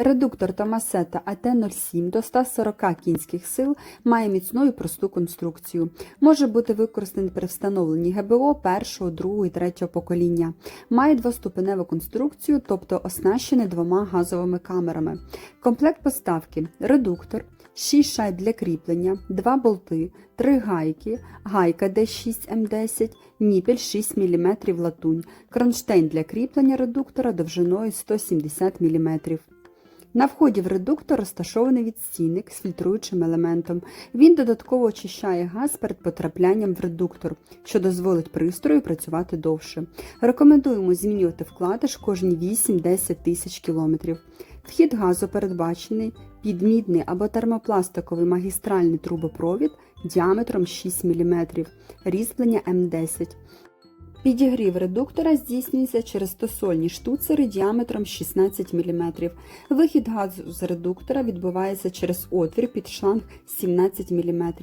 Редуктор Томасета АТ-07 до 140 кінських сил має міцну і просту конструкцію. Може бути використаний при встановленні ГБО першого, другого і третього покоління. Має двоступеневу конструкцію, тобто оснащений двома газовими камерами. Комплект поставки редуктор, 6 шайб для кріплення, 2 болти, 3 гайки, гайка D6М10, ніпель 6 мм латунь, кронштейн для кріплення редуктора довжиною 170 мм. На вході в редуктор розташований відстійник з фільтруючим елементом. Він додатково очищає газ перед потраплянням в редуктор, що дозволить пристрою працювати довше. Рекомендуємо змінювати вкладиш кожні 8-10 тисяч кілометрів. Вхід газу передбачений під мідний або термопластиковий магістральний трубопровід діаметром 6 мм, різьблення М10. Підігрів редуктора здійснюється через стосольні штуцери діаметром 16 мм. Вихід газу з редуктора відбувається через отвір під шланг 17 мм.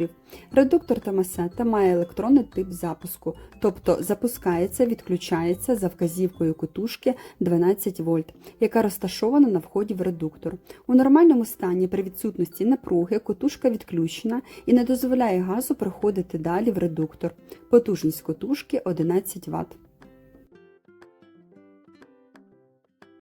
Редуктор Томасета має електронний тип запуску, тобто запускається, відключається за вказівкою котушки 12 вольт, яка розташована на вході в редуктор. У нормальному стані при відсутності напруги котушка відключена і не дозволяє газу проходити далі в редуктор. Потужність котушки 11 Вт. observat.